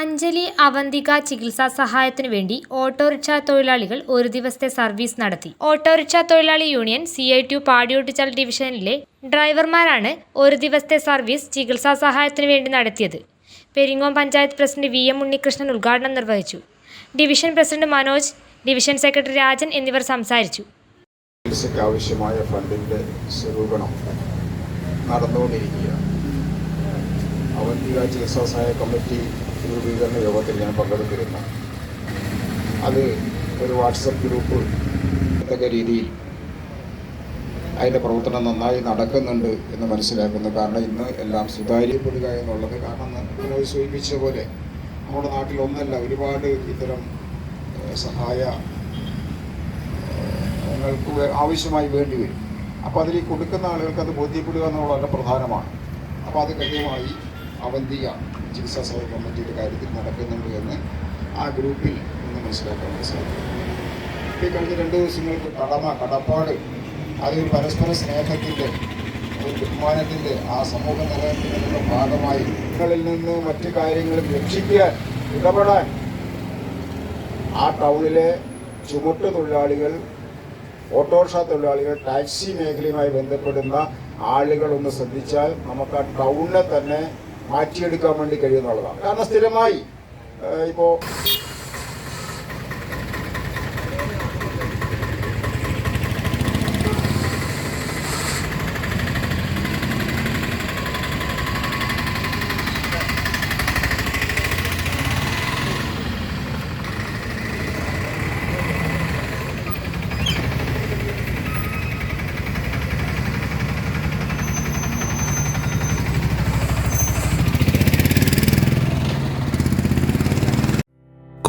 അഞ്ജലി അവന്തിക ചികിത്സാ സഹായത്തിനു വേണ്ടി ഓട്ടോറിക്ഷ തൊഴിലാളികൾ ഒരു ദിവസത്തെ സർവീസ് നടത്തി. ഓട്ടോറിക്ഷ തൊഴിലാളി union C I T Padiyottuchal ഡിവിഷനിലെ ഡ്രൈവർമാരാണ് ഒരു ദിവസത്തെ സർവീസ് ചികിത്സാ സഹായത്തിനു വേണ്ടി നടത്തിയത്. Peringome panchayat president V M Unnikrishnan ഉദ്ഘാടനം നിർവഹിച്ചു. Division president Manoj division secretary Rajan എന്നിവർ സംസാരിച്ചു. ചികിത്സയ്ക്ക് ആവശ്യമായ ഫണ്ടിന്റെ സ്വരൂപണം നടന്നുകൊണ്ടിരിക്കുകയാണ്. അവന്തിക ചികിത്സാ സഹായ കമ്മിറ്റി രൂപീകരണ യോഗത്തിൽ ഞാൻ പങ്കെടുത്തിരുന്നു. അത് ഒരു വാട്സപ്പ് ഗ്രൂപ്പ് എന്തൊക്കെ രീതിയിൽ അതിന്റെ പ്രവർത്തനം നന്നായി നടക്കുന്നുണ്ട് എന്ന് മനസ്സിലാക്കുന്നു. കാരണം ഇന്ന് എല്ലാം സുതാര്യപ്പെടുക എന്നുള്ളത് കാരണം മനോജ് സൂചിപ്പിച്ച പോലെ നമ്മുടെ നാട്ടിൽ ഒന്നല്ല ഒരുപാട് ഇത്തരം സഹായ നിങ്ങൾക്ക് ആവശ്യമായി വേണ്ടി വരും. അപ്പോൾ അതിൽ കൊടുക്കുന്ന ആളുകൾക്ക് അത് ബോധ്യപ്പെടുക എന്നുള്ളത് പ്രധാനമാണ്. അപ്പോൾ അത് കൃത്യമായി അവന്തിക ചികിത്സാ സൗകര്യം കമ്മിറ്റിയുടെ കാര്യത്തിൽ നടക്കുന്നുണ്ട് എന്ന് ആ ഗ്രൂപ്പിൽ നിന്ന് മനസ്സിലാക്കാൻ സാധിക്കും. ഈ കഴിഞ്ഞ രണ്ട് ദിവസങ്ങൾക്ക് കടമ കടപ്പാട് അതൊരു പരസ്പര സ്നേഹത്തിന്റെ ഒരു ബഹുമാനത്തിന്റെ ആ സമൂഹ നിലയത്തിന്റെ ഭാഗമായി നിങ്ങളിൽ നിന്ന് മറ്റു കാര്യങ്ങൾ രക്ഷിക്കാൻ ഇടപെടാൻ ആ ടൗണിലെ ചുമട്ട് തൊഴിലാളികൾ ഓട്ടോറിക്ഷ തൊഴിലാളികൾ ടാക്സി മേഖലയുമായി ബന്ധപ്പെടുന്ന ആളുകളൊന്ന് ശ്രദ്ധിച്ചാൽ നമുക്ക് ആ ടൗണിനെ തന്നെ മാറ്റിയെടുക്കാൻ വേണ്ടി കഴിയുന്നുള്ളതാണ് കാരണം സ്ഥിരമായി ഏഹ്,